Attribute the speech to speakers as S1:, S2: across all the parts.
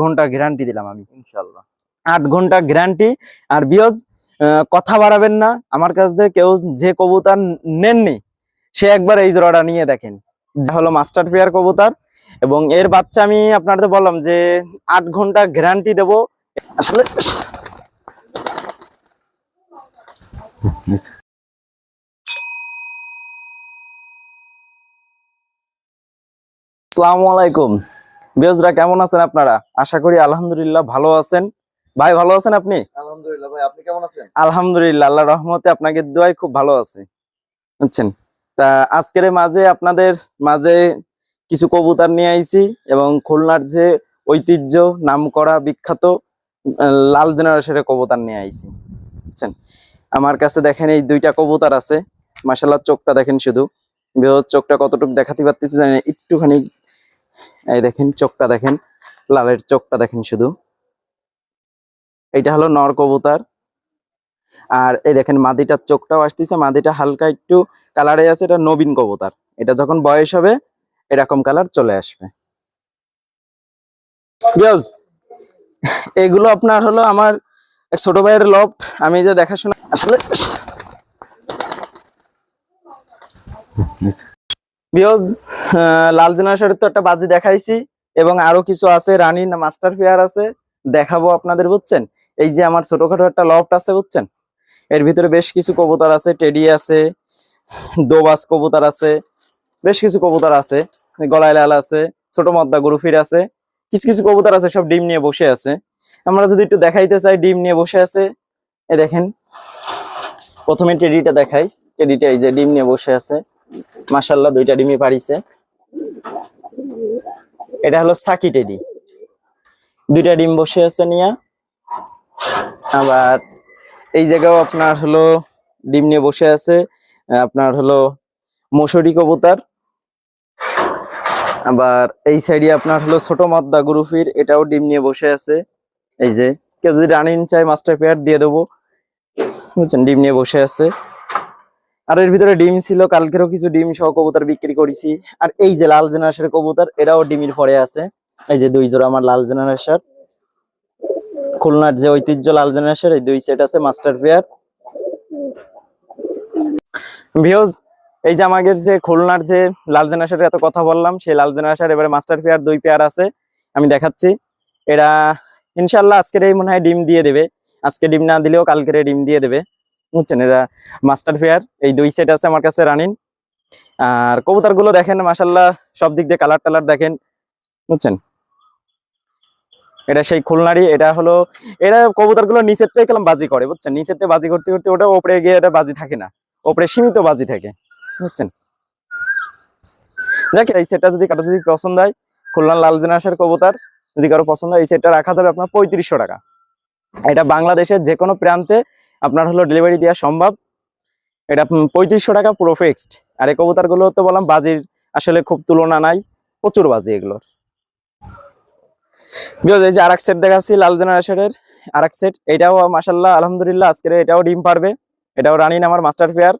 S1: ঘণ্টা গ্যারান্টি দিলাম আমি।
S2: ইনশাল্লাহ
S1: আট ঘণ্টা গ্যারান্টি আর বিয়জ কথা বাড়াবেন না। আমার কাছ থেকে কেউ যে কবুতর নেননি সে একবার এই জোড়াটা নিয়ে দেখেন। যা হলো মাস্টার পেয়ার কবুতর। এবং এর বাচ্চা আমি আপনাদের বললাম যে আট ঘণ্টা গ্যারান্টি দেব। আসলে আসসালামু আলাইকুম। বিয়জরা কেমন আছেন আপনারা? আশা করি আলহামদুলিল্লাহ ভালো আছেন। ভাই ভালো আছেন আপনি?
S2: আলহামদুলিল্লাহ ভাই আপনি কেমন আছেন?
S1: আলহামদুলিল্লাহ আল্লাহ রহমতে আপনাকে দোয়াই খুব ভালো আছে। বুঝছেন? তা আজকের মাঝে আপনাদের মাঝে কিছু কবুতর নিয়ে আইছি এবং খুলনার যে ঐতিহ্য নামকরা বিখ্যাত আহ, লাল জেনারেশনের কবুতর নিয়ে আইছি। বুঝছেন? আমার কাছে দেখেন এই দুইটা কবুতর আছে। মাসাল্লাহ চোখটা দেখেন শুধু। বৃহৎ চোখটা কতটুকু দেখাতে পারতেছি জানি একটুখানি এই দেখেন, চোখটা দেখেন, লালের চোখটা দেখেন শুধু। এইটা হলো নর কবুতর। আর এই দেখেন, মাদিটার চোখটাও আসতেছে, মাদিটা হালকা একটু কালারে আছে, এটা নবীন কবুতর। এটা যখন বয়স হবে, এরকম কালার চলে আসবে। এগুলো আপনার হলো আমার এক ছোট ভাইয়ের লব আমি যে দেখাশোনা আসলে বিয়জ লাল জেনারেশনের তো একটা বাজি দেখাইছি এবং আরও কিছু আছে, রানী না মাস্টার পেয়ার আছে, দেখাবো আপনাদের, বুঝছেন? এই যে আমার ছোটখাটো একটা লফট আছে, বুঝছেন? এর ভিতরে বেশ কিছু কবুতর আছে, টেডি আছে, দোবাস কবুতর আছে, বেশ কিছু কবুতর আছে গলায় লাল আছে, ছোট মদ্দা গরুফির আছে, কিছু কিছু কবুতর আছে, সব ডিম নিয়ে বসে আছে। আমরা যদি একটু দেখাইতে চাই, ডিম নিয়ে বসে আছে। এ দেখেন, প্রথমে টেডিটা দেখাই। টেডিটা এই যে ডিম নিয়ে বসে আছে। মাসাল্লাহ দুইটা ডিমই পারিছে। এটা হলো সাকি টেডি। দুইটা ডিম বসে আছে নিয়া। আবার এই জায়গাও আপনার হলো ডিম নিয়ে বসে আছে। আপনার হলো মশুরি কবুতার। আবার এই সাইডে আপনার হলো ছোট মদ্দা গ্রুপের এটাও ডিম নিয়ে বসে আছে। এই যে, কেউ যদি রানিং চাই মাস্টার পেয়ার দিয়ে দেবো। বুঝছেন? ডিম নিয়ে বসে আছে। আর এর ভিতরে ডিম ছিল, কালকেরও কিছু ডিম সহ কবুতর বিক্রি করেছি। আর এই যে লাল জেনারেশনের কবুতর এটাও ডিমের পরে আছে। এই যে দুই জোড়া আমার লাল জেনারেশন খুলনার যে ঐতিহ্য লাল জেনারেশন এই দুই সেট আছে মাস্টার পেয়ার ভিউজ এই যে আমাদের যে খুলনার যে লাল জেনারেশনের এত কথা বললাম, সেই লাল জেনারেশন এবারে মাস্টার পেয়ার দুই পেয়ার আছে, আমি দেখাচ্ছি। এরা ইনশাল্লাহ আজকের এই মনে হয় ডিম দিয়ে দেবে। আজকে ডিম না দিলেও কালকের ডিম দিয়ে দেবে। বুঝছেন? এরা মাস্টার ফেয়ার এই দুই সেট আছে আমার কাছে রানিং আর কবুতরগুলো দেখেন মাসাল্লাহ সব দিক দিয়ে কালার টালার দেখেন, বুঝছেন? এটা সেই খুলনারই, এটা হলো, এরা কবুতরগুলো নিচের থেকে গেলাম বাজি করে, বুঝছেন? নিচের থেকে বাজি করতে করতে ওটা ওপরে গিয়ে এটা বাজি থাকে না, ওপরে সীমিত বাজি থাকে, বুঝছেন? দেখ, এই সেটটা যদি কারও যদি পছন্দ হয় খুলনা লাল জেনারেশনের কবুতর, যদি কারও পছন্দ হয়, এই সেটটা রাখা যাবে আপনার পঁয়ত্রিশশো টাকা। এটা বাংলাদেশের যে কোনো প্রান্তে আপনার হলো ডেলিভারি দেওয়া সম্ভব। এটা পঁয়ত্রিশশো টাকা পুরো ফিক্সড আর এই কবুতরগুলো তো বললাম, বাজির আসলে খুব তুলনা নাই, প্রচুর বাজি এগুলোর। বিকজ এই যে আরেক সেট দেখাচ্ছি, লাল জেনারেশনের আরেক সেট এটাও মাসাল্লাহ আলহামদুলিল্লাহ, আজকের এটাও ডিম পারবে। এটাও রানিন আমার মাস্টার পেয়ার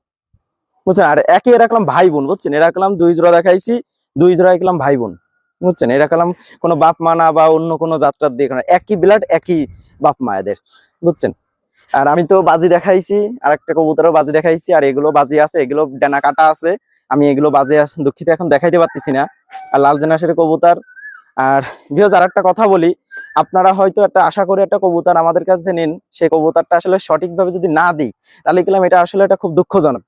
S1: বুঝছেন? আর একই রাখলাম ভাই বোন, বুঝছেন? রাখলাম দুই জোড়া দেখাইছি, দুই জোড়া রাখলাম ভাই বোন, বুঝছেন? রাখলাম কোনো বাপ মা না বা অন্য কোনো যাত্রার দিয়ে একই ব্লাড একই বাপ মায়েদের বুঝছেন? আর আমি তো বাজি দেখাইছি আর একটা কবুতরও বাজি দেখাইছি, আর এগুলো বাজি আছে, এগুলো ডানা কাটা আছে, আমি এগুলো বাজে দুঃখিত, এখন দেখাইতে পারতেছি না। আর লাল জেনাসের কবুতর, আর বিহজ আর একটা কথা বলি, আপনারা হয়তো একটা আশা করে একটা কবুতর আমাদের কাছে থেকে নিন, সেই কবুতরটা আসলে সঠিকভাবে যদি না দিই, তাহলে কিলাম এটা আসলে একটা খুব দুঃখজনক।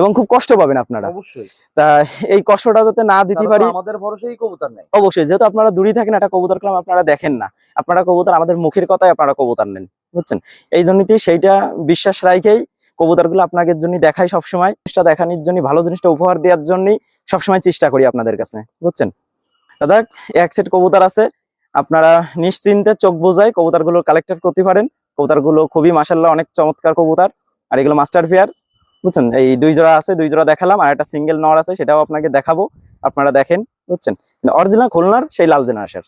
S1: এবং খুব কষ্ট পাবেন আপনারা।
S2: অবশ্যই।
S1: তা এই কষ্টটা যাতে না দিতে পারি
S2: আমাদের ভরসাই কবুতর নাই।
S1: অবশ্যই যেহেতু আপনারা দূরে থাকেন একটা কবুতর ক্লাম আপনারা দেখেন না। আপনারা কবুতর আমাদের মুখের কথায় আপনারা কবুতর নেন বুঝছেন? এই জন্যই সেইটা বিশ্বাস রাখেই কবুতরগুলো আপনাদের জন্য দেখাই সবসময়। জিনিসটা দেখানোর জন্য ভালো জিনিসটা উপহার দেওয়ার জন্যই সবসময় চেষ্টা করি আপনাদের কাছে বুঝছেন? যাক এক সেট কবুতর আছে। আপনারা নিশ্চিন্তে চোখ বোঝায় কবুতরগুলো কালেক্টর করতে পারেন। কবুতরগুলো খুবই মাসাল্লাহ অনেক চমৎকার কবুতর। আর এগুলো মাস্টার পেয়ার বুঝছেন? এই দুই জোড়া আছে, দুই জোড়া দেখালাম, আর একটা সিঙ্গেল নর আছে, সেটাও আপনাকে দেখাবো, আপনারা দেখেন, বুঝছেন? অরিজিনাল খুলনার, সেই লাল জেনারেশন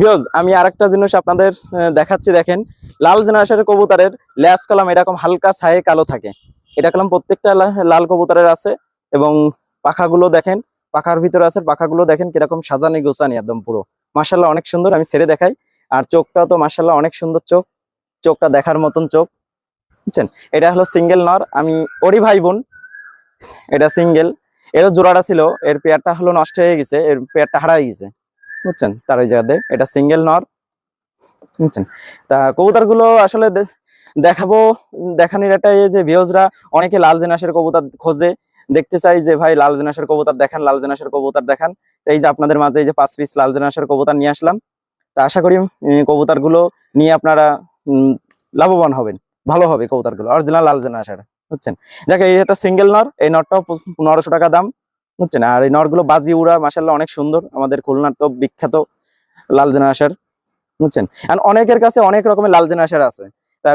S1: বিকজ আমি আরেকটা জিনিস আপনাদের দেখাচ্ছি, দেখেন, লাল জেনারেশনের কবুতরের ল্যাস কলাম এরকম হালকা ছায়ে কালো থাকে। এটা কলাম প্রত্যেকটা লাল কবুতরের আছে, এবং পাখাগুলো দেখেন, পাখার ভিতরে আছে, পাখাগুলো দেখেন কীরকম সাজানি গোছানি একদম পুরো। মাসাল্লাহ অনেক সুন্দর, আমি ছেড়ে দেখাই। আর চোখটাও তো মাসাল্লাহ অনেক সুন্দর চোখ। চোখটা দেখার মতন চোখ। বুঝছেন? এটা হলো সিঙ্গেল নর, আমি ওরই ভাই বোন এটা সিঙ্গেল এরও জোড়াটা ছিল, এর পেয়ারটা হলো নষ্ট হয়ে গেছে, এর পেয়ারটা হারাই গেছে, বুঝছেন? তার ওই জায়গাতে, এটা সিঙ্গেল নর, বুঝছেন? তা কবুতরগুলো আসলে দেখাবো, দেখানোর একটা এই যে ভিউজরা অনেকে লাল জেনাসের কবুতর খোঁজে, দেখতে চাই যে ভাই লাল জেনাসের কবুতর দেখান, লাল জেনাসের কবুতর দেখান। এই যে আপনাদের মাঝে এই যে পাঁচ পিস লাল জেনাসের কবুতর নিয়ে আসলাম। তা আশা করি কবুতরগুলো নিয়ে আপনারা লাভবান হবেন। ভালো হবে কবুতরগুলো অরিজিনাল লাল জেনাসের বুঝছেন? যাকে, এই একটা সিঙ্গেল নর, এই নরটাও পনেরোশো টাকা দাম, বুঝছেন? আর এই নরগুলো বাজি উড়া মাসাল্লাহ অনেক সুন্দর, আমাদের খুলনার তো বিখ্যাত লাল জেনাসের বুঝছেন? আর অনেকের কাছে অনেক রকমের লাল জেনাসের আছে। তা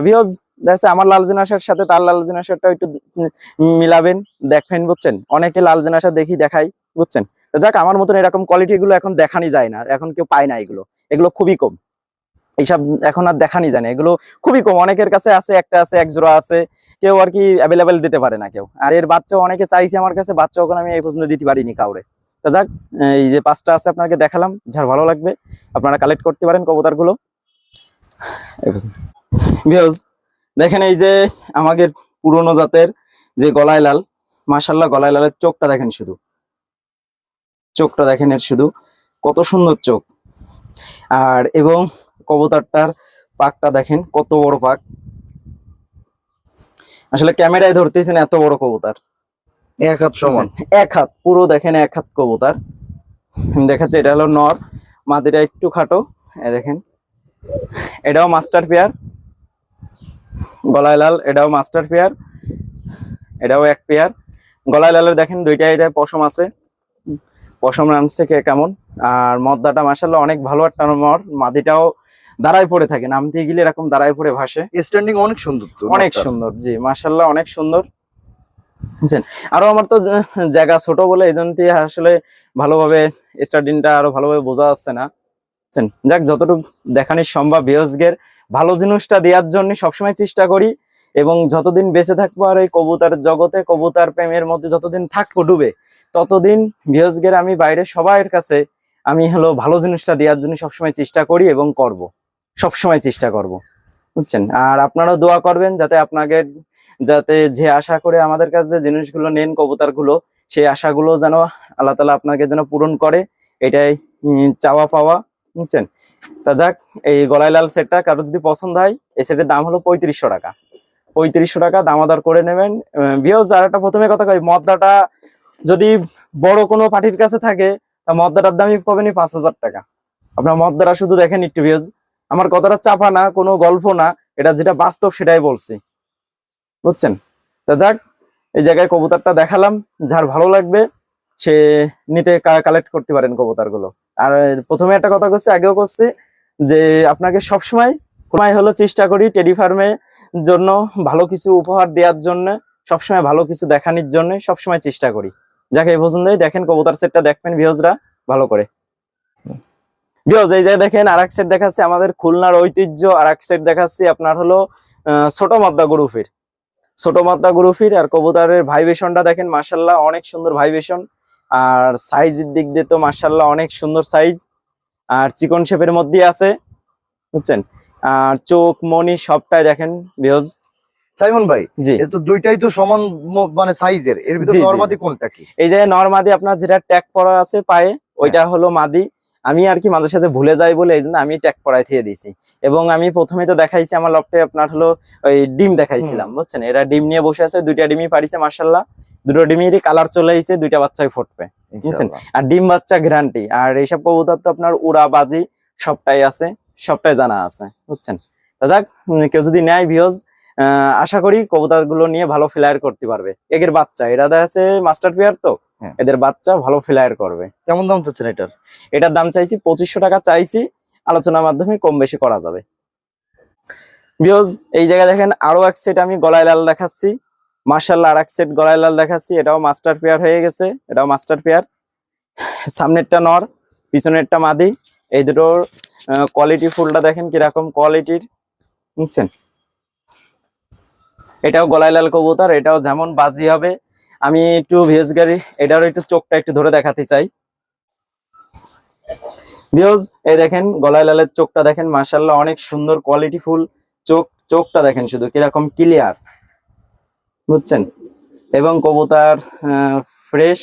S1: দেখছে আমার লাল জেনাসের সাথে তার লাল জেনাসেরটা একটু মিলাবেন, দেখবেন, বুঝছেন? অনেকে লাল জেনাসা দেখি, দেখাই, বুঝছেন? যাক, আমার মতন এরকম কোয়ালিটি গুলো এখন দেখানি যায় না, এখন কেউ পায় না এগুলো এগুলো খুবই কম। এইসব এখন আর দেখানি যায় না। এগুলো খুবই কম। অনেকের কাছে আছে, একটা আছে, এক জোড়া আছে। কেউ আর কি অ্যাভেলেবেল দিতে পারে না কেউ। আর এর বাচ্চাও অনেকে চাইছে আমার কাছে বাচ্চা ওখানে আমি এই পর্যন্ত দিতে পারিনি কাউরে। তা যাক এই যে পাঁচটা আছে আপনাকে দেখালাম, যার ভালো লাগবে, আপনারা কালেক্ট করতে পারেন কবুতরগুলো দেখেন এই যে আমাদের পুরনো জাতের যে গলায় লাল মাসাল্লাহ গলায় লালের চোখটা দেখেন শুধু। চোখটা দেখেন এর শুধু। কত সুন্দর চোখ। আর এবং কবুতরটার পাকটা দেখেন কত বড় পাক। আসলে ক্যামেরায় ধরতেছেন এত বড় কবুতর।
S2: এক হাত সমান।
S1: এক হাত পুরো দেখেন এক হাত কবুতর। দেখাচ্ছে এটা হলো নর মাদিরা একটু খাটো এ দেখেন। এটাও মাস্টার পেয়ার। গলায় লাল এটাও মাস্টার পেয়ার। এটাও এক পেয়ার। গলায় লালের দেখেন দুইটা এটা পশম আছে। পশম নামছে কে কেমন? আর মদ্দাটা মাসাল্লাহ অনেক ভালো একটা মর মাদিটাও দাঁড়ায় পড়ে থাকে নামতে গেলে এরকম দাঁড়ায় পড়ে ভাসে।
S2: স্ট্যান্ডিং অনেক সুন্দর
S1: অনেক সুন্দর জি মাশাল্লাহ অনেক সুন্দর। বুঝছেন? আরও আমার তো জায়গা ছোট বলে এই জন্য আসলে ভালোভাবে স্টাডিংটা আরও ভালোভাবে বোঝা যাচ্ছে না। বুঝছেন? যাক যতটুকু দেখানি সম্ভব বিহসগের ভালো জিনিসটা দেওয়ার জন্য সবসময় চেষ্টা করি। এবং যতদিন বেঁচে থাকব আর এই কবুতার জগতে, কবুতার প্রেমের মধ্যে যতদিন থাকব, ডুবে, ততদিন বিহসগের আমি বাইরে সবাইয়ের কাছে আমি হলো ভালো জিনিসটা দেওয়ার জন্য সবসময় চেষ্টা করি এবং করব, সবসময় চেষ্টা করব, বুঝছেন? আর আপনারাও দোয়া করবেন যাতে আপনাকে, যাতে যে আশা করে আমাদের কাছ জিনিসগুলো নেন কবুতরগুলো সেই আশাগুলো যেন আল্লাহ তালা আপনাকে যেন পূরণ করে, এটাই চাওয়া পাওয়া, বুঝছেন? তা যাক, এই গলায় লাল সেটটা কারও যদি পছন্দ হয়, এই সেটের দাম হলো পঁয়ত্রিশশো টাকা। পঁয়ত্রিশশো টাকা দামাদার করে নেবেন। বিয়স আর একটা প্রথমে কথা কই, মদ্দাটা যদি বড় কোনো পার্টির কাছে থাকে, তা মদ্দাটার দামই পাবেনই পাঁচ হাজার টাকা। আপনার মদ্দারা শুধু দেখেন একটু বিয়স আমার কথাটা চাপা না, কোনো গল্প না, এটা যেটা বাস্তব সেটাই বলছি। বুঝছেন? তা যাক, এই জায়গায় কবুতরটা দেখালাম, যার ভালো লাগবে, সে নিতে কালেক্ট করতে পারেন কবুতরগুলো আর প্রথমে একটা কথা করছি, আগেও করছি, যে আপনাকে সবসময় সময় হলো চেষ্টা করি টেডি ফার্মে জন্য, ভালো কিছু উপহার দেওয়ার জন্য, সবসময় ভালো কিছু দেখানোর জন্য সবসময় চেষ্টা করি। যাকে, এই পছন্দই দেখেন, কবুতর সেটটা দেখবেন ভিউজরা ভালো করে। ভিউজ এই যে দেখেন আর এক সেট দেখাচ্ছে আমাদের খুলনার ঐতিহ্য। আর এক সেট দেখাচ্ছি আপনার হলো ছোট মদ্দা গ্রুপের। ছোট মদ্দা গ্রুপের আর কবুতরের ভাইবেশনটা দেখেন মাসাল্লাহ অনেক সুন্দর ভাইবেশন আর সাইজের দিক দিয়ে তো মাসাল্লাহ অনেক সুন্দর সাইজ। আর চিকন শেপের মধ্যে আছে, বুঝছেন? আর চোখ মনি সবটাই দেখেন ভিউজ
S2: সাইমন ভাই
S1: জি।
S2: তো দুইটাই তো সমান মানে সাইজের এর ভিতর নরমাদি কোনটা কি?
S1: এই যে নর্মাদি আপনার যেটা ট্যাগ পরা আছে পায়ে ওইটা হলো মাদি। আমি আর কি মাঝে সাঝে ভুলে যাই বলে এই জন্য আমি ট্যাগ পরাই দিয়ে দিয়েছি। এবং আমি প্রথমে তো দেখাইছি আমার লপটে আপনার হলো ওই ডিম দেখাইছিলাম বুঝছেন? এরা ডিম নিয়ে বসে আছে দুইটা ডিমই পারিছে মার্শাল্লাহ দুটো ডিমেরই কালার চলে এসেছে দুইটা বাচ্চাই ফুটবে বুঝছেন? আর ডিম বাচ্চা গ্যারান্টি আর এইসব কবুতর তো আপনার উড়া বাজি সবটাই আছে। সবটাই জানা আছে বুঝছেন? তা যাক কেউ যদি নেয় ভিওজ আশা করি কবুতরগুলো নিয়ে ভালো ফ্লায়ার করতে পারবে। এগের বাচ্চা এরা দেখা যাচ্ছে মাস্টার পেয়ার তো?
S2: হ্যাঁ।
S1: এদের বাচ্চা ভালো ফ্লায়ার করবে।
S2: কেমন দাম চাচ্ছেন এটার?
S1: এটার দাম চাইছি পঁচিশশো টাকা চাইছি আলোচনার মাধ্যমে কম বেশি করা যাবে। বিকজ এই জায়গায় দেখেন আরও এক সেট আমি গলায় লাল দেখাচ্ছি। মার্শাল্লাহ আর এক সেট গলায় লাল দেখাচ্ছি। এটাও মাস্টার পেয়ার হয়ে গেছে এটাও মাস্টার পেয়ার সামনেরটা নর পিছনেরটা মাদি এই দুটোর কোয়ালিটি ফুলটা দেখেন কীরকম কোয়ালিটির বুঝছেন? এটাও গলায় লাল কবুতর, এটাও যেমন বাজি হবে। আমি একটু ভিএস গাড়ি, এটারও একটু চোখটা একটু ধরে দেখাতে চাই। ভিউজ, এই দেখেন গলায় লালের চোখটা দেখেন মাশাল্লাহ অনেক সুন্দর কোয়ালিটি ফুল। চোখ, চোখটা দেখেন শুধু কীরকম ক্লিয়ার বুঝছেন? এবং কবুতার ফ্রেশ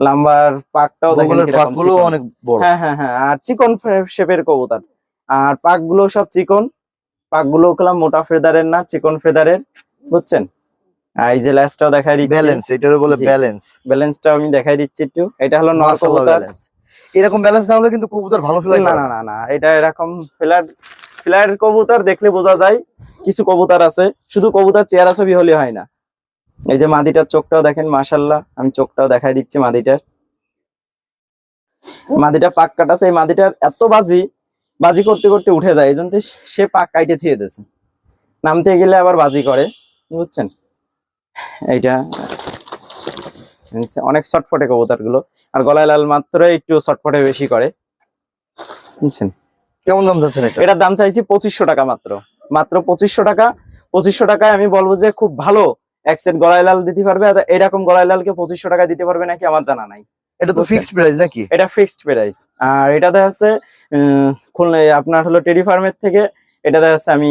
S1: লাম্বার পাকটাও দেখেন
S2: পাকগুলো অনেক বড়।
S1: হ্যাঁ হ্যাঁ হ্যাঁ আর চিকন শেপের কবুতর। আর পাকগুলো সব চিকন। পাকগুলো কলাম মোটা ফেদারের না চিকন ফেদারের বুঝছেন? এই যে ল্যাসটাও দেখাই দিচ্ছি।
S2: ব্যালেন্স এটার বলে ব্যালেন্স।
S1: ব্যালেন্সটাও আমি দেখাই দিচ্ছি একটু। এটা হলো নর কবুতর।
S2: ব্যালেন্স। এরকম ব্যালেন্স না হলে কিন্তু কবুতর ভালো ফ্লাই
S1: না না না না এটা এরকম ফ্ল্যাট ফ্ল্যাট কবুতর দেখলে বোঝা যায়। কিছু কবুতর আছে। শুধু কবুতর চেহারা ছবি হলে হয় না। এই যে মাদিটার চোখটাও দেখেন মাশাল্লাহ আমি চোখটাও দেখাই দিচ্ছি মাদিটার। মাদিটা পাক কাটাছে এই মাদিটার এত বাজি বাজি করতে করতে উঠে যায়। এই জন্য সে পাক কাইটে থিয়ে দিয়েছে। নামতে গেলে আবার বাজি করে বুঝছেন? এইটা অনেক শর্টফটে কবুতরগুলো আর গলায় লাল মাত্র একটু শর্টফটে বেশি করে। বুঝছেন?
S2: কেমন দাম যাচ্ছেন এটা?
S1: এটার দাম চাইছি পঁচিশশো টাকা মাত্র। মাত্র পঁচিশশো টাকা। পঁচিশশো টাকায় আমি বলব যে খুব ভালো এক সেট গলায় লাল দিতে পারবে আর এরকম গলায় লালকে পঁচিশশো টাকা দিতে পারবে নাকি আমার জানা নাই।
S2: এটা তো ফিক্সড প্রাইস নাকি?
S1: এটা ফিক্সড প্রাইস আর খুলনা আপনার হলো ফার্মের থেকে আমি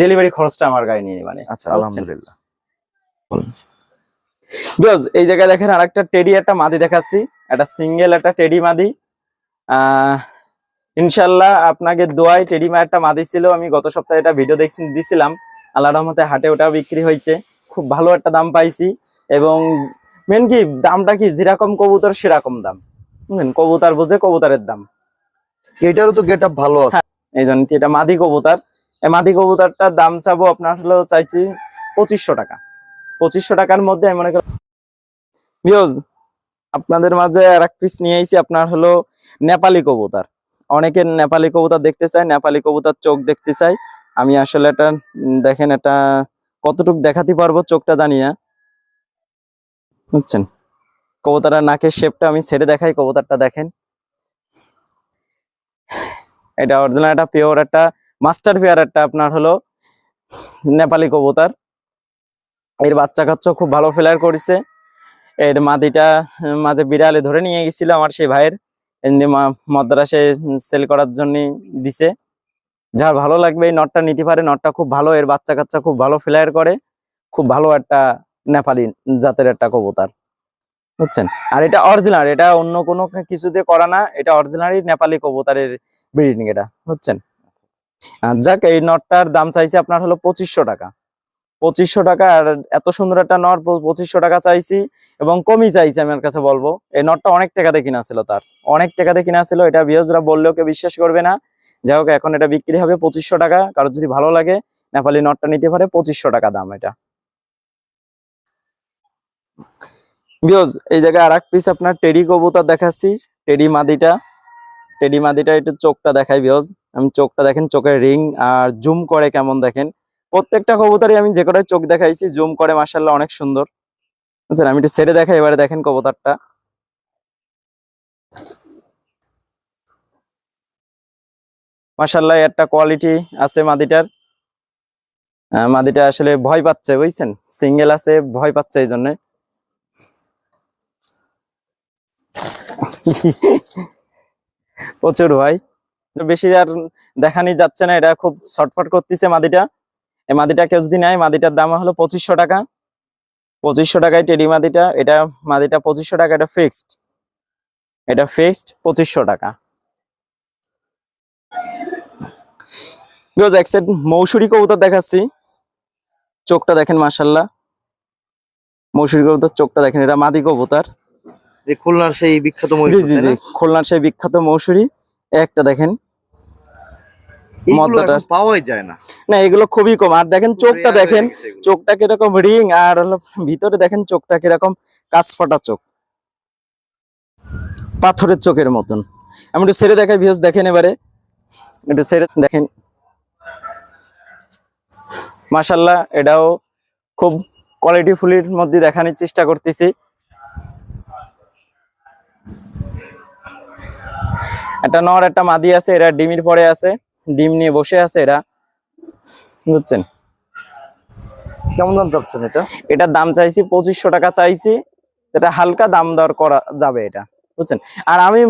S1: ডেলিভারি খরচটা আমার গায়ে নিয়ে মানে
S2: আচ্ছা আলহামদুলিল্লাহ।
S1: বিকজ এই জায়গায় দেখেন আরেকটা টেডি একটা মাদি দেখাচ্ছি। একটা সিঙ্গেল একটা টেডি মাদি। আহ ইনশাল্লাহ আপনাকে দোয়াই টেডি মা একটা মাদি ছিল আমি গত সপ্তাহে এটা ভিডিও দেখছি দিছিলাম। আল্লাহ রহমতে হাটে ওটাও বিক্রি হয়েছে। খুব ভালো একটা দাম পাইছি এবং মেন কি দামটা কি যেরকম কবুতর সেরকম দাম। বুঝলেন? কবুতর বুঝে কবুতরের দাম।
S2: এটারও তো গেট আপ ভালো আছে।
S1: এই জন্য কি এটা মাদি কবুতর। এই মাদি কবুতরটার দাম চাবো আপনার হলো চাইছি পঁচিশশো টাকা। পঁচিশশো টাকার মধ্যে আমি মনে করি বিয়জ আপনাদের মাঝে আর এক পিস নিয়ে আইছি আপনার হলো নেপালি কবুতর। অনেকে নেপালি কবুতর দেখতে চায় নেপালি কবুতর চোখ দেখতে চাই আমি আসলে এটা দেখেন এটা কতটুক দেখাতে পারব চোখটা জানি না বুঝছেন? কবুতরের নাকের শেপটা আমি ছেড়ে দেখাই, কবুতরটা দেখেন। এটা অরিজিনাল একটা পিওর একটা মাস্টার পেয়ার একটা আপনার হলো নেপালি কবুতর। এর বাচ্চা কাচ্চা খুব ভালো ফেলার করেছে। এর মাদিটা মাঝে বিড়ালে ধরে নিয়ে গেছিল আমার সেই ভাইয়ের। মাদ্রাসে সেল করার জন্য দিছে। যার ভালো লাগবে এই নটটা নিতে পারে। নটটা খুব ভালো, এর বাচ্চা কাচ্চা খুব ভালো ফ্লায়ার করে। খুব ভালো একটা নেপালি জাতের একটা কবুতর, বুঝছেন? আর এটা অরিজিনাল এটা অন্য কোনো কিছু দিয়ে করা না, এটা অরিজিনালি নেপালি কবুতরের ব্রিডিং এটা, বুঝছেন? যাক, এই নটটার দাম চাইছি আপনার হলো পঁচিশশো টাকা। পঁচিশশো টাকা, আর এত সুন্দর একটা নট পঁচিশশো টাকা চাইছি এবং কমই চাইছি আমার কাছে বলব। এই নটটা অনেক টাকাতে কিনা ছিল তার, অনেক টাকাতে কিনা ছিল, এটা বিয়জরা বললেও কেউ বিশ্বাস করবে না। যাই হোক, এখন এটা বিক্রি হবে পঁচিশশো টাকা। কারোর যদি ভালো লাগে নেপালি নটটা নিতে পারে পঁচিশশো টাকা দাম এটা। বিয়জ এই জায়গায় আর এক পিস আপনার টেডি কবুতর দেখাচ্ছি টেডি মাদিটা। টেডি মাদিটা একটু চোখটা দেখাই বিয়জ আমি চোখটা দেখেন, চোখের রিং আর জুম করে কেমন দেখেন। প্রত্যেকটা কবুতরই আমি যে কটাই চোখ দেখাইছি জুম করে মার্শাল্লাহ অনেক সুন্দর। বুঝছেন? আমি একটু ছেড়ে দেখাই, এবারে দেখেন কবুতরটা। মার্শাল্লাহ একটা কোয়ালিটি আছে মাদিটার। মাদিটা আসলে ভয় পাচ্ছে, বুঝছেন? সিঙ্গেল আছে, ভয় পাচ্ছে এই জন্য। প্রচুর ভাই। বেশি আর দেখানি যাচ্ছে না, এটা খুব শর্টফট করতেছে মাদিটা। এই মাদিটা কেউ যদি নেয়, মাদিটার দাম হলো পঁচিশশো টাকা। পঁচিশশো টাকায় টেডি মাদিটা, এটা মাদিটা পঁচিশশো টাকা, এটা ফিক্সড এটা ফিক্সড পঁচিশশো টাকা। বিকজ এক সেট মৌসুরি কবুতর দেখাচ্ছি। চোখটা দেখেন মাসাল্লাহ মৌসুরি কবুতর চোখটা দেখেন এটা মাদি কবুতর।
S2: যে খুলনার সেই বিখ্যাত
S1: জি জি জি খুলনার সেই বিখ্যাত মৌসুরি। একটা দেখেন মদ্দাটা-
S2: পাওয়াই যায় না।
S1: না এগুলো খুবই কম। আর দেখেন চোখটা দেখেন চোখটা কীরকম রিং আর হলো ভিতরে দেখেন চোখটা কীরকম কাঁচ ফাটা চোখ। পাথরের চোখের মতন। আমি একটু সেরে দেখাই ভিউজ দেখেন এবারে। একটু সেরে দেখেন। মাশাল্লাহ এটাও খুব কোয়ালিটি ফুলের মধ্যে দেখানোর চেষ্টা করতেছি। একটা নর একটা মাদি আছে এরা ডিমির পরে আছে ডিম নিয়ে বসে আছে এরা। বুঝছেন?
S2: কেমন দাম চাচ্ছেন এটা?
S1: এটার দাম চাইছি পঁচিশশো টাকা চাইছি এটা হালকা দাম দর করা যাবে এটা। বুঝছেন? আর আমি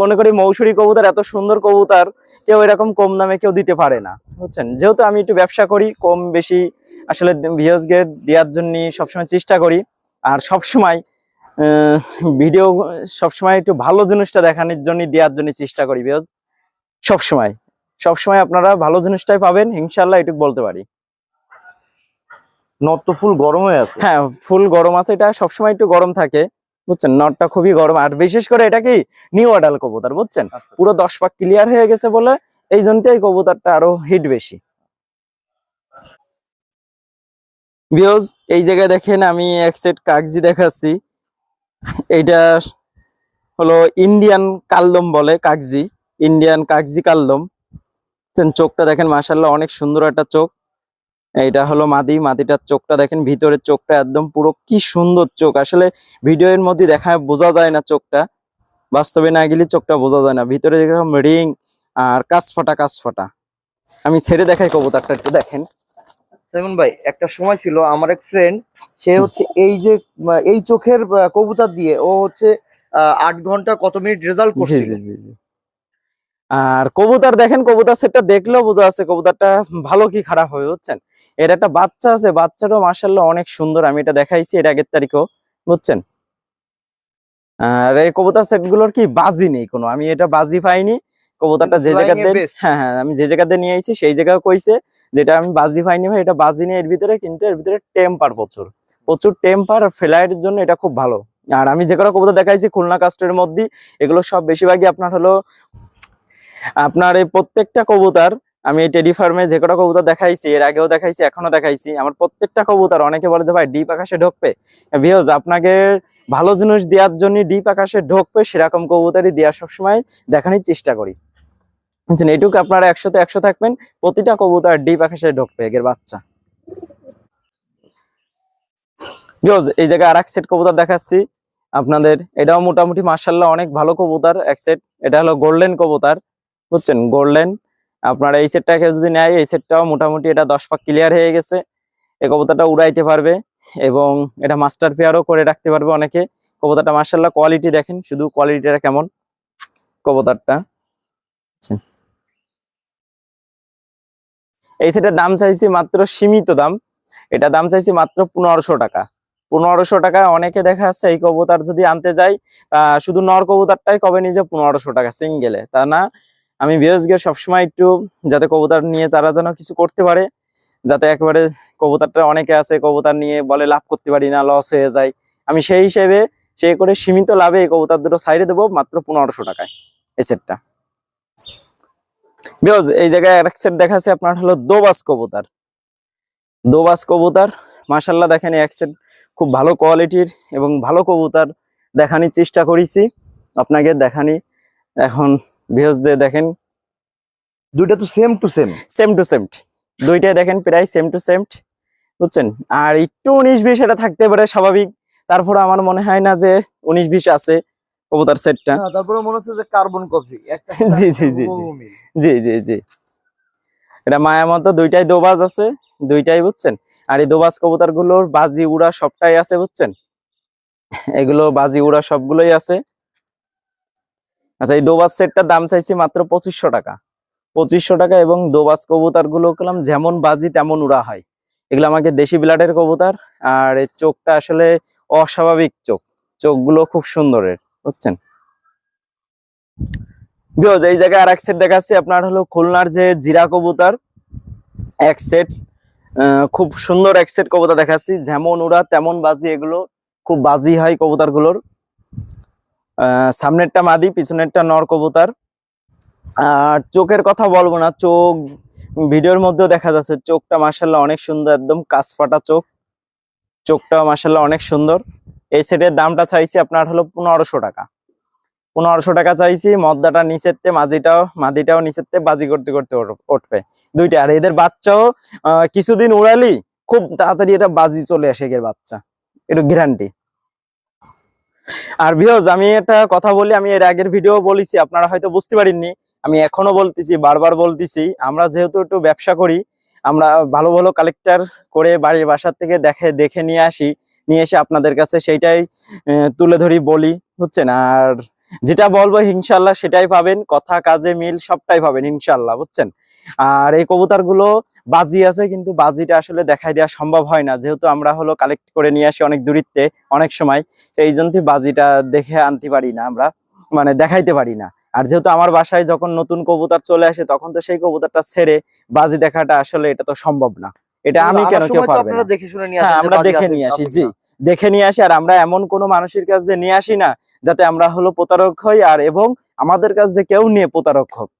S1: মনে করি মৌসুরি কবুতর এত সুন্দর কবুতর কেউ এরকম কম দামে কেউ দিতে পারে না বুঝছেন? যেহেতু আমি একটু ব্যবসা করি কম বেশি আসলে ভিউজ গেট দেওয়ার জন্য সবসময় চেষ্টা করি। আর সবসময় ভিডিও সবসময় একটু ভালো জিনিসটা দেখানোর জন্য দেওয়ার জন্য চেষ্টা করি ভিউজ সবসময় সবসময় আপনারা ভালো জিনিসটাই পাবেন ইনশাল্লাহ এটুকু বলতে পারি।
S2: নট তো ফুল গরম হয়ে আছে।
S1: হ্যাঁ ফুল গরম আছে এটা সবসময় একটু গরম থাকে। বুঝছেন? নটটা খুবই গরম। আর বিশেষ করে এটা কি? নিউ আডাল কবুতর বুঝছেন?
S2: আচ্ছা।
S1: পুরো দশ পাক ক্লিয়ার হয়ে গেছে বলে এই জন্যই এই কবুতরটা আরও হিট বেশি। বিয়জ এই জায়গায় দেখেন আমি এক সেট কাগজি দেখাচ্ছি। এইটা হলো ইন্ডিয়ান কালদম বলে কাগজি। ইন্ডিয়ান কাগজি কালদম। চোখটা দেখেন মাসাল্লাহ অনেক সুন্দর একটা চোখ। এইটা হলো মাদি মাদিটার চোখটা দেখেন ভিতরের চোখটা একদম পুরো কি সুন্দর চোখ। আসলে ভিডিওর মধ্যে দেখা বোঝা যায় না চোখটা বাস্তবে না গেলে চোখটা বোঝা যায় না। ভিতরে যেরকম রিং আর কাঁচ ফাটা কাঁচ ফাটা আমি ছেড়ে দেখাই কবুতরটা একটু দেখেন।
S2: সেভেন ভাই একটা সময় ছিল আমার এক ফ্রেন্ড সে হচ্ছে এই যে এই চোখের কবুতর দিয়ে ও হচ্ছে আট ঘণ্টা কত মিনিট রেজাল্ট করছে
S1: আর কবুতর দেখেন কবুতর সেটটা দেখলেও বোঝা আছে কবুতরটা ভালো কি খারাপ হবে বুঝছেন? এর একটা বাচ্চা আছে বাচ্চাটাও মার্শাল্লাহ অনেক সুন্দর আমি এটা দেখাইছি এর আগের তারিখও বুঝছেন? আর এই কবুতর সেটগুলোর কি বাজি নেই কোনো আমি এটা বাজি পাইনি কবুতরটা যে জায়গাতে হ্যাঁ হ্যাঁ আমি যে জায়গাতে নিয়ে আইছি সেই জায়গায় কইছে যেটা আমি বাজি পাইনি ভাই এটা বাজি নেই এর ভিতরে কিন্তু এর ভিতরে টেম্পার প্রচুর। প্রচুর টেম্পার ফ্লাইটের জন্য এটা খুব ভালো। আর আমি যে কটা কবুতর দেখাইছি খুলনা কাস্টের মধ্যে এগুলো সব বেশিরভাগই আপনার হলো আপনার এই প্রত্যেকটা কবুতর, আমি এই টেডি ফার্মে যে কটা কবুতর দেখাইছি, এর আগেও দেখাইছি এখনও দেখাইছি, আমার প্রত্যেকটা কবুতর অনেকে বলে যে, ভাই, ডিপ আকাশে ঢোকবে? ভিওজ আপনাকে ভালো জিনিস দেওয়ার জন্য ডিপ আকাশে ঢোকবে, সেরকম কবুতরই দেওয়ার সবসময় দেখানোর চেষ্টা করি। বুঝছেন? এটুকু আপনারা একশোতে একশো থাকবেন, প্রতিটা কবুতর ডিপ আকাশে ঢোকবে, এগের বাচ্চা। ভিওজ এই জায়গায় আর এক সেট কবুতর দেখাচ্ছি, আপনাদের। এটাও মোটামুটি মার্শাল্লাহ অনেক ভালো কবুতর, এক সেট এটা হলো গোল্ডেন কবুতর। বুঝছেন? গোল্ডেন আপনারা এই সেটটাকে যদি নেয়, এই সেটটাও মোটামুটি এটা দশ পাক ক্লিয়ার হয়ে গেছে। এই কবুতরটা উড়াইতে পারবে এবং এটা মাস্টার পেয়ারও করে রাখতে পারবে অনেকে। কবুতরটা মার্শাল্লাহ কোয়ালিটি দেখেন, শুধু কোয়ালিটিটা কেমন কবুতরটা? এই সেটের দাম চাইছি মাত্র সীমিত দাম। এটা দাম চাইছি মাত্র পনেরোশো টাকা। পনেরোশো টাকা অনেকে দেখা যাচ্ছে এই কবুতর যদি আনতে যাই শুধু নর কবুতারটাই কবে নিজে পনেরোশো টাকা সিঙ্গেলে তা না আমি বিএসগে সবসময় একটু যাতে কবুতর নিয়ে তারা যেন কিছু করতে পারে, যাতে একেবারে কবুতরটা অনেকে আছে কবুতর নিয়ে বলে লাভ করতে পারি না লস হয়ে যায়। আমি সেই হিসেবে সে করে সীমিত লাভে এই কবুতর দুটো সাইডে দেবো মাত্র পনেরোশো টাকায় এই সেটটা বিকজ এই জায়গায় এক সেট দেখাচ্ছে, আপনার হলো দোবাস কবুতর। দোবাস কবুতর মাসাল্লাহ দেখেন এক সেট খুব ভালো কোয়ালিটির এবং ভালো কবুতর দেখানোর চেষ্টা করেছি। আপনাকে দেখানি এখন বৃহস্পতি দেখেন।
S2: দুইটা তো same to same
S1: same to same দুইটাই দেখেন প্রায় সেম টু সেম বুঝছেন? আর একটু উনিশ বিশ এটা থাকতে পারে স্বাভাবিক। তারপরে আমার মনে হয় না যে উনিশ বিশ আছে কবুতর সেটটা।
S2: তারপরে মনে হচ্ছে যে কার্বন কপি একটা
S1: জি, জি, জি, জি। জি জি জি। এটা মায়া মতো দুইটাই দোবাজ আছে দুইটাই বুঝছেন? আর এই দোবাজ কবুতরগুলোর বাজি উড়া সবটাই আছে বুঝছেন? এগুলো বাজি উড়া সবগুলোই আছে। আচ্ছা এই দোবাজ সেটটার দাম চাইছি মাত্র পঁচিশশো টাকা। পঁচিশশো টাকা এবং দোবাজ কবুতরগুলো করলাম, যেমন বাজি তেমন উড়া হয়। এগুলো আমাকে দেশি বিলাটের কবুতার, আর এর চোখটা আসলে অস্বাভাবিক চোখ। চোখগুলো খুব সুন্দরের, বুঝছেন? বিকজ এই জায়গায় আর এক সেট দেখাচ্ছি, আপনার হলো খুলনার যে জিরা কবুতার। এক সেট খুব সুন্দর এক সেট কবুতর দেখাচ্ছি। যেমন ওরা তেমন বাজি এগুলো, খুব বাজি হয় কবুতরগুলোর সামনেরটা মাদি, পিছনেরটা নর কবুতর। আর চোখের কথা বলব না, চোখ ভিডিওর মধ্যেও দেখা যাচ্ছে, চোখটা মাসাল্লাহ অনেক সুন্দর, একদম কাঁচ ফাটা চোখ। চোখটা মাসাল্লাহ অনেক সুন্দর। এই সেটের দামটা চাইছি আপনার হলো পনেরোশো টাকা। পনেরোশো টাকা চাইছি, মদ্দাটা নিচেরতে মাঝিটাও, মাদিটাও নিচেরতে বাজি করতে করতে উঠ- উঠবে দুইটা, আর এদের বাচ্চাও কিছুদিন উড়ালি, খুব তাড়াতাড়ি এটা বাজি চলে আসে এর বাচ্চা। একটু গ্যারান্টি আর ভিওজ আমি একটা কথা বলি, আমি এর আগের ভিডিও বলেছি, আপনারা হয়তো বুঝতে পারেননি। আমি এখনও বলতেছি, বারবার বলতেছি, আমরা যেহেতু একটু ব্যবসা করি, আমরা ভালো ভালো কালেক্টর করে বাড়ির বাসার থেকে দেখে দেখে নিয়ে আসি, নিয়ে এসে আপনাদের কাছে সেইটাই তুলে ধরি, বলি, বুঝছেন? আর যেটা বলব, ইনশাল্লাহ সেটাই পাবেন, কথা, কাজে, মিল, সবটাই পাবেন, ইনশাল্লাহ, বুঝছেন? আর এই কবুতরগুলো বাজি আছে কিন্তু বাজিটা আসলে দেখাই দেওয়া সম্ভব হয় না। যেহেতু আমরা হলো কালেক্ট করে নিয়ে আসি অনেক দূরিত্বে অনেক সময় এই জন্য বাজিটা দেখে আনতে পারি না আমরা মানে দেখাইতে পারি না। আর যেহেতু আমার বাসায় যখন নতুন কবুতর চলে আসে তখন তো সেই কবুতরটা ছেড়ে বাজি দেখাটা আসলে এটা তো সম্ভব না। এটা আমি কেন কেউ পারবে না।
S2: দেখে শুনে নিয়ে
S1: হ্যাঁ আমরা দেখে নিয়ে আসি জি। দেখে নিয়ে আসি আর আমরা এমন কোনো মানুষের কাছ দিয়ে নিয়ে আসি না যাতে আমরা হলো প্রতারক হই আর এবং আমাদের কাছ দিয়ে কেউ নিয়ে প্রতারক হোক।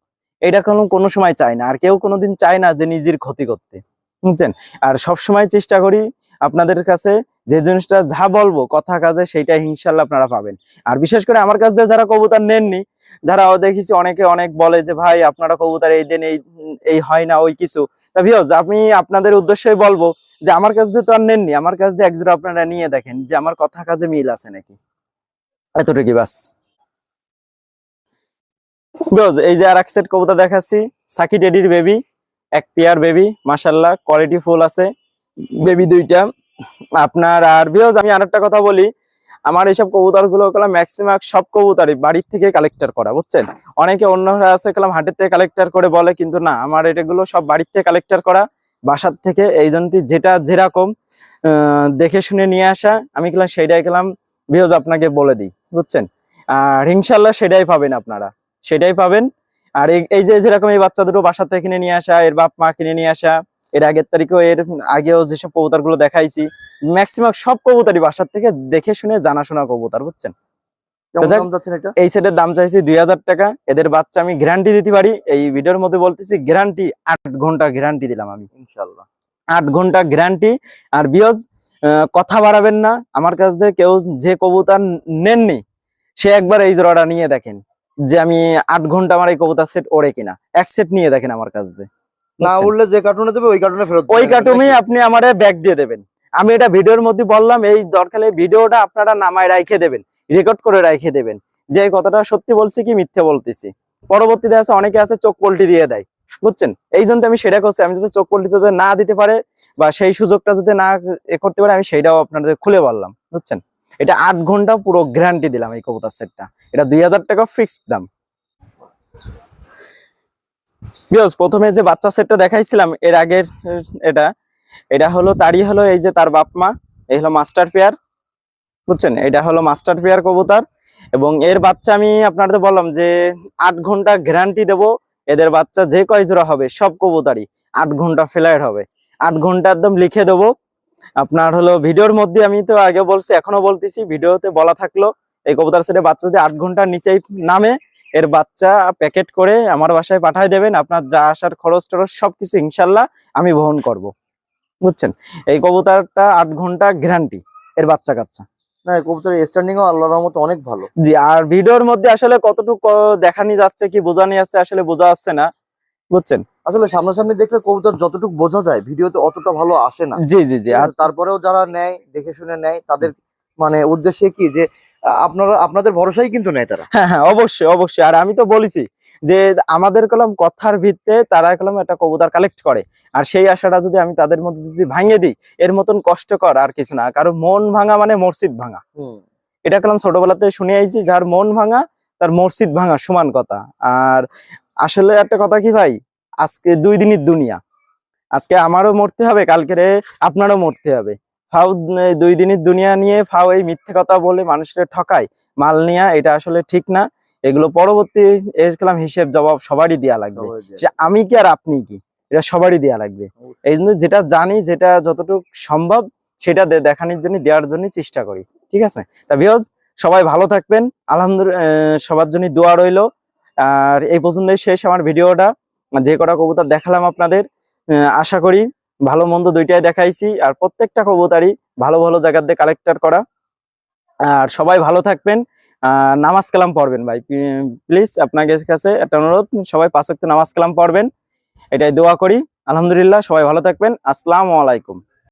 S1: এটা কোনো কোনো সময় চাই না। আর কেউ কোনোদিন চায় না যে নিজের ক্ষতি করতে। বুঝছেন? আর সব সময় চেষ্টা করি আপনাদের কাছে যে জিনিসটা যা বলব, কথা কাজে, সেইটা ইনশাল্লাহ আপনারা পাবেন। আর বিশেষ করে আমার কাছ দিয়ে যারা কবুতর নেননি যারা দেখেছি, অনেকে অনেক বলে যে, ভাই, আপনারা কবুতর এই দিন এই এই হয় না, ওই কিছু। তা ভিওজ আমি আপনাদের উদ্দেশ্যই বলব যে, আমার কাছ দিয়ে তো আর নেননি। আমার কাছ দিয়ে একজোড়া আপনারা নিয়ে দেখেন যে, আমার কথা কাজে মিল আছে নাকি? এতটুকু বাস। এই যে আর এক সেট কবুতর দেখাচ্ছি সাকি টেডির বেবি এক পেয়ার বেবি মাসাল্লাহ কোয়ালিটি ফুল আছে বেবি দুইটা। আপনার আর বিয়জ আমি আরেকটা কথা বলি, আমার এইসব কবুতরগুলো কলাম ম্যাক্সিমাম সব কবুতরই বাড়ির থেকে কালেক্টর করা, বুঝছেন? অনেকে অন্যরা আছে কলাম হাটের থেকে কালেক্টর করে বলে, কিন্তু না, আমার এটাগুলো সব বাড়ির থেকে কালেক্টর করা, বাসার থেকে এই জন্য যেটা যেরকম দেখে শুনে নিয়ে আসা, আমি গেলাম সেইটাই গেলাম বিহজ আপনাকে বলে দিই, বুঝছেন? আর ইনশাল্লাহ সেটাই পাবেন আপনারা। সেটাই পাবেন। আর এই- এই যে যেরকম এই বাচ্চা দুটো বাসা থেকে কিনে নিয়ে আসা এর বাপ মা কিনে নিয়ে আসা এর আগের তারিখেও এর আগেও যেসব কবুতরগুলো দেখাইছি ম্যাক্সিমাম সব কবুতারই বাসার থেকে দেখে শুনে জানাশোনা কবুতার বুঝছেন?
S2: এটা?
S1: এই সেটের দাম চাইছি দুই হাজার টাকা। এদের বাচ্চা আমি গ্যারান্টি দিতে পারি। এই ভিডিওর মধ্যে বলতেছি গ্যারান্টি আট ঘণ্টা গ্যারান্টি দিলাম আমি।
S2: ইনশাল্লাহ
S1: আট ঘণ্টা গ্যারান্টি আর বিয়জ কথা বাড়াবেন না। আমার কাছ থেকে কেউ যে কবুতর নেননি সে একবার এই জোড়াটা নিয়ে দেখেন। যে আমি আট ঘণ্টা আমার এই কবুতর সেট ওড়ে কিনা। এক সেট নিয়ে দেখেন আমার কাছ থেকে
S2: না? উঠলে যে কার্টুনে দেবে ওই কার্টুনে ফেরত
S1: ওই
S2: দেবেন,
S1: কার্টুনে আপনি আমারে ব্যাগ দিয়ে দেবেন। আমি এটা ভিডিওর মধ্যে বললাম এই দরকার ভিডিওটা আপনারা নামায় রাখে দেবেন রেকর্ড করে রাখে দেবেন। যে এই কথাটা সত্যি বলছি কি মিথ্যে বলতেছি। পরবর্তীতে আছে অনেকে আছে চোখ পল্টি দিয়ে দেয়। বুঝছেন? এই জন্য আমি সেটা করছি। আমি যদি চোখ পল্টি যাতে না দিতে পারে বা সেই সুযোগটা যাতে না এ করতে পারে আমি সেইটাও আপনাদের খুলে বললাম। বুঝছেন? এটা আট ঘণ্টা পুরো গ্যারান্টি দিলাম এই কবুতর সেটটা এটা দুই হাজার টাকা ফিক্সড দাম। বিকজ প্রথমে যে বাচ্চা সেটটা দেখাইছিলাম, এর আগের, এটা এটা হলো, তারই হলো এই যে তার বাপ মা, এই হলো মাস্টার পেয়ার বুঝছেন? এটা হলো মাস্টার পেয়ার কবুতর, এবং এর বাচ্চা আমি আপনাদের বললাম যে আট ঘণ্টা গ্যারান্টি দেব, এদের বাচ্চা যে কয় জোড়া হবে, সব কবুতারই আট ঘণ্টা ফ্লাইট হবে। আট ঘণ্টা একদম লিখে দেবো। আপনার হলো, ভিডিওর মধ্যে আমি তো আগে বলছি, এখনও বলতেছি, ভিডিওতে বলা থাকল এই কবুতর সেটে বাচ্চা যদি আট ঘণ্টার নিচেই নামে। এর বাচ্চা প্যাকেট করে আমার বাসায় পাঠায় দেবেন। আপনার যা আসার খরচ টরচ সবকিছু ইনশাল্লাহ আমি বহন করব। বুঝছেন? এই কবুতরটা আট ঘণ্টা গ্যারান্টি এর বাচ্চা কাচ্চা।
S2: না কবুতরের স্ট্যান্ডিং ও আল্লাহর রহমতে অনেক ভালো।
S1: জি আর ভিডিওর মধ্যে আসলে কতটুকু দেখানি যাচ্ছে কি বোঝানি যাচ্ছে আসলে বোঝা যাচ্ছে না। বুঝছেন?
S2: আসলে সামনাসামনি দেখলে কবুতর যতটুকু বোঝা যায় ভিডিওতে অতটা ভালো আসে না।
S1: জি জি জি আর
S2: তারপরেও যারা নেয় দেখে শুনে নেয় তাদের মানে উদ্দেশ্যে কি? যে আপনারা আপনাদের ভরসাই কিন্তু নেয় তারা।
S1: হ্যাঁ হ্যাঁ অবশ্যই অবশ্যই। আর আমি তো বলেছি যে আমাদের কলম কথার ভিত্তে তারা কলম একটা কবুতর কালেক্ট করে। আর সেই আশাটা যদি আমি তাদের মধ্যে যদি ভাঙিয়ে দিই এর মতন কষ্টকর আর কিছু না। কারণ মন ভাঙা মানে মসজিদ ভাঙা। এটা কলম ছোটবেলাতে শুনে আইছি যার মন ভাঙা তার মসজিদ ভাঙা সমান কথা। আর আসলে একটা কথা কি ভাই? আজকে দুই দিনের দুনিয়া। আজকে আমারও মরতে হবে কালকে রে আপনারও মরতে হবে। ফাও উম, দুই দিনের দুনিয়া নিয়ে ফাউ এই মিথ্যে কথা বলে মানুষকে ঠকায় মাল নেয়া এটা আসলে ঠিক না। এগুলো পরবর্তী এর কলাম হিসেব জবাব সবারই দেয়া লাগবে। যে আমি কি আর আপনি কি? এটা সবারই দেওয়া লাগবে। এই জন্য যেটা জানি যেটা যতটুকু সম্ভব সেটা দেখানোর জন্য দেওয়ার জন্য চেষ্টা করি। ঠিক আছে? তা বিয়জ সবাই ভালো থাকবেন। আলহামদুলিল্লাহ সবার জন্য দোয়া রইল। আর এই পর্যন্তই শেষ আমার ভিডিওটা। যে কটা কবুতর দেখালাম আপনাদের আশা করি ভালো মন্দ দুইটাই দেখাইছি। আর প্রত্যেকটা কবুতারই ভালো ভালো জায়গার দিয়ে কালেক্টার করা। আর সবাই ভালো থাকবেন। নামাজ কালাম পড়বেন ভাই। প্লিজ আপনাদের কাছে একটা অনুরোধ, সবাই পাঁচক্ত নামাজ কালাম পড়বেন। এটাই দোয়া করি। আলহামদুলিল্লাহ, সবাই ভালো থাকবেন। আসসালামু আলাইকুম।